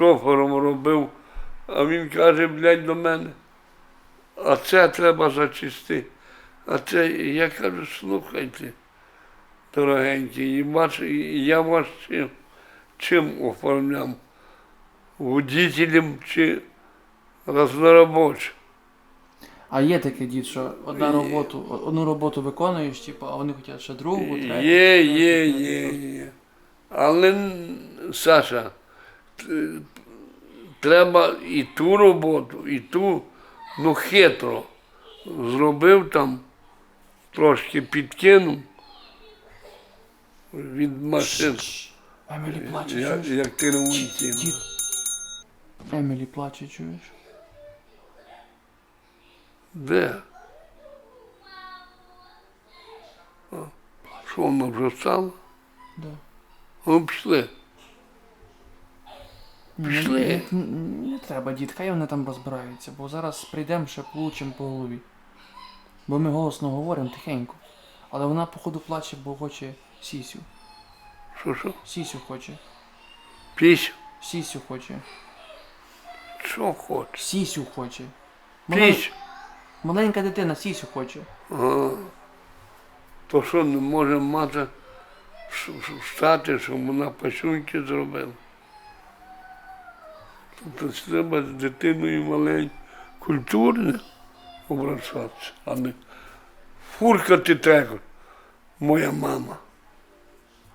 шофером робив, а він каже, блядь, до мене, а це треба зачисти. А це я кажу, слухайте, дорогенькі, я вас чим, чим оформляв? Водителем чи розноробочим? А є таке дід, що одна роботу, одну роботу виконуєш, типу, а вони хочуть ще другу, третю. Є, є, є, є. Але, Саша, треба і ту роботу, і ту, ну, хитро. Зробив там, трошки підкинув від машин. Емілі плаче, Як, чуєш? як ти. Дід. Емілі плаче, чуєш? Де? А, Що вона вже встала? Да. Ну, пішли. Ні, Пішли. Не, не, не треба, дід, хай вони там розбираються, бо зараз прийдемо ще получимо по голові. Бо ми голосно говоримо тихенько. Але вона, походу, плаче, бо хоче сісю. Що, що? Сісю хоче. Пісь? Сісю хоче. Що хочеш? Сісю хоче. Малень- Пісь? Маленька дитина сісю хоче. Ага. То що не може мати встати, щоб вона пасюнки зробила? Тобто треба з дитиною маленькою культурно обращатися, а не фуркати так, моя мама.